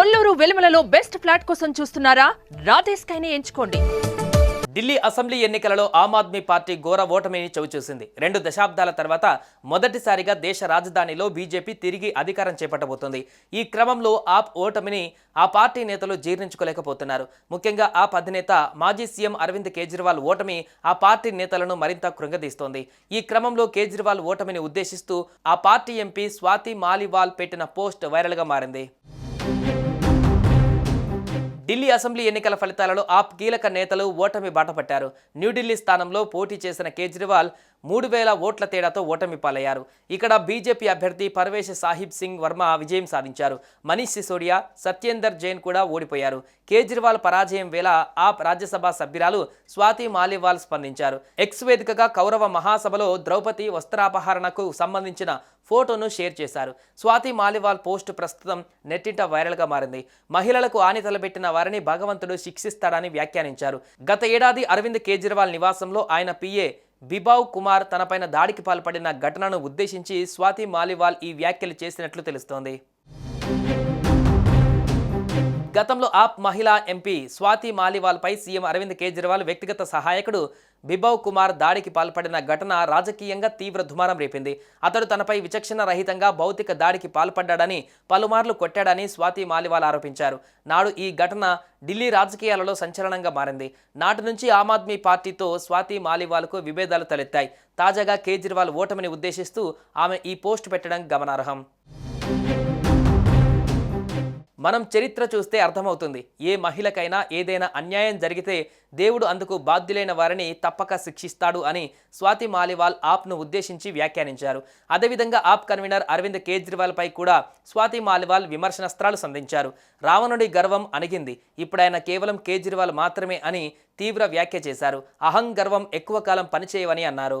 Kolluru వెలుమలలో best flat కోసం చూస్తున్నారా? రాధేస్ కైనే ఎంచుకోండి. ఢిల్లీ అసెంబ్లీ ఎన్నికలలో ఆమ్ ఆద్మీ పార్టీ ఘోర ఓటమిని చవిచూసింది. రెండు దశాబ్దాల తర్వాత మొదటిసారిగా దేశ రాజధానిలో బీజేపీ తిరిగి అధికారం చేపట్టబోతోంది. ఈ క్రమంలో ఆప్ ఓటమిని ఆ పార్టీ నేతలు జీర్ణించుకోలేకపోతున్నారు. ముఖ్యంగా ఆప్ అధినేత మాజీ సీఎం అరవింద్ కేజ్రీవాల్ ఓటమి ఆ పార్టీ నేతలను మరింత కృంగదీస్తోంది. ఈ క్రమంలో కేజ్రీవాల్ ఓటమిని ఉద్దేశిస్తూ ఆ పార్టీ ఎంపీ స్వాతి మాలివాల్ పెట్టిన పోస్ట్ వైరల్గా మారింది. ఢిల్లీ అసెంబ్లీ ఎన్నికల ఫలితాలలో ఆప్ కీలక నేతలు ఓటమి బాటపట్టారు న్యూఢిల్లీ స్థానంలో పోటీ చేసిన కేజ్రీవాల్ మూడు వేల ఓట్ల తేడాతో ఓటమి పాలయ్యారు. ఇక్కడ బీజేపీ అభ్యర్థి పర్వేశ్ సాహిబ్ సింగ్ వర్మ విజయం సాధించారు. మనీష్ సిసోడియా సత్యేందర్ జైన్ కూడా ఓడిపోయారు. కేజ్రీవాల్ పరాజయం వేళ ఆప్ రాజ్యసభ సభ్యురాలు స్వాతి మాలివాల్ స్పందించారు. ఎక్స్ వేదికగా కౌరవ మహాసభలో ద్రౌపది వస్త్రాపహరణకు సంబంధించిన ఫోటోను షేర్ చేశారు. స్వాతి మాలివాల్ పోస్ట్ ప్రస్తుతం నెట్టింట వైరల్గా మారింది. మహిళలకు ఆని తలబెట్టిన వారిని భగవంతుడు శిక్షిస్తాడని వ్యాఖ్యానించారు. గత ఏడాది అరవింద్ కేజ్రీవాల్ నివాసంలో ఆయన పిఏ బిబావ్ కుమార్ తనపైన దాడికి పాల్పడిన ఘటనను ఉద్దేశించి స్వాతి మాలివాల్ ఈ వ్యాఖ్యలు చేసినట్లు తెలుస్తోంది. గతంలో ఆప్ మహిళా ఎంపీ స్వాతి మాలివాల్పై సీఎం అరవింద్ కేజ్రీవాల్ వ్యక్తిగత సహాయకుడు బిబవ్ కుమార్ దాడికి పాల్పడిన ఘటన రాజకీయంగా తీవ్ర దుమారం రేపింది. అతడు తనపై విచక్షణ రహితంగా భౌతిక దాడికి పాల్పడ్డాడని పలుమార్లు కొట్టాడని స్వాతి మాలివాల్ ఆరోపించారు. నాడు ఈ ఘటన ఢిల్లీ రాజకీయాలలో సంచలనంగా మారింది. నాటి నుంచి ఆమ్ ఆద్మీ పార్టీతో స్వాతి మాలివాల్కు విభేదాలు తలెత్తాయి. తాజాగా కేజ్రీవాల్ ఓటమిని ఉద్దేశిస్తూ ఆమె ఈ పోస్ట్ పెట్టడం గమనార్హం. మనం చరిత్ర చూస్తే అర్థమవుతుంది. ఏ మహిళకైనా ఏదైనా అన్యాయం జరిగితే దేవుడు అందుకు బాధ్యులైన వారిని తప్పక శిక్షిస్తాడు అని స్వాతి మాలివాల్ ఆప్ను ఉద్దేశించి వ్యాఖ్యానించారు. అదేవిధంగా ఆప్ కన్వీనర్ అరవింద్ కేజ్రీవాల్పై కూడా స్వాతి మాలివాల్ విమర్శనస్త్రాలు సంధించారు. రావణుడి గర్వం అణిగింది. ఇప్పుడైన కేవలం కేజ్రీవాల్ మాత్రమే అని తీవ్ర వ్యాఖ్య చేశారు. అహం గర్వం ఎక్కువ కాలం పనిచేయవని అన్నారు.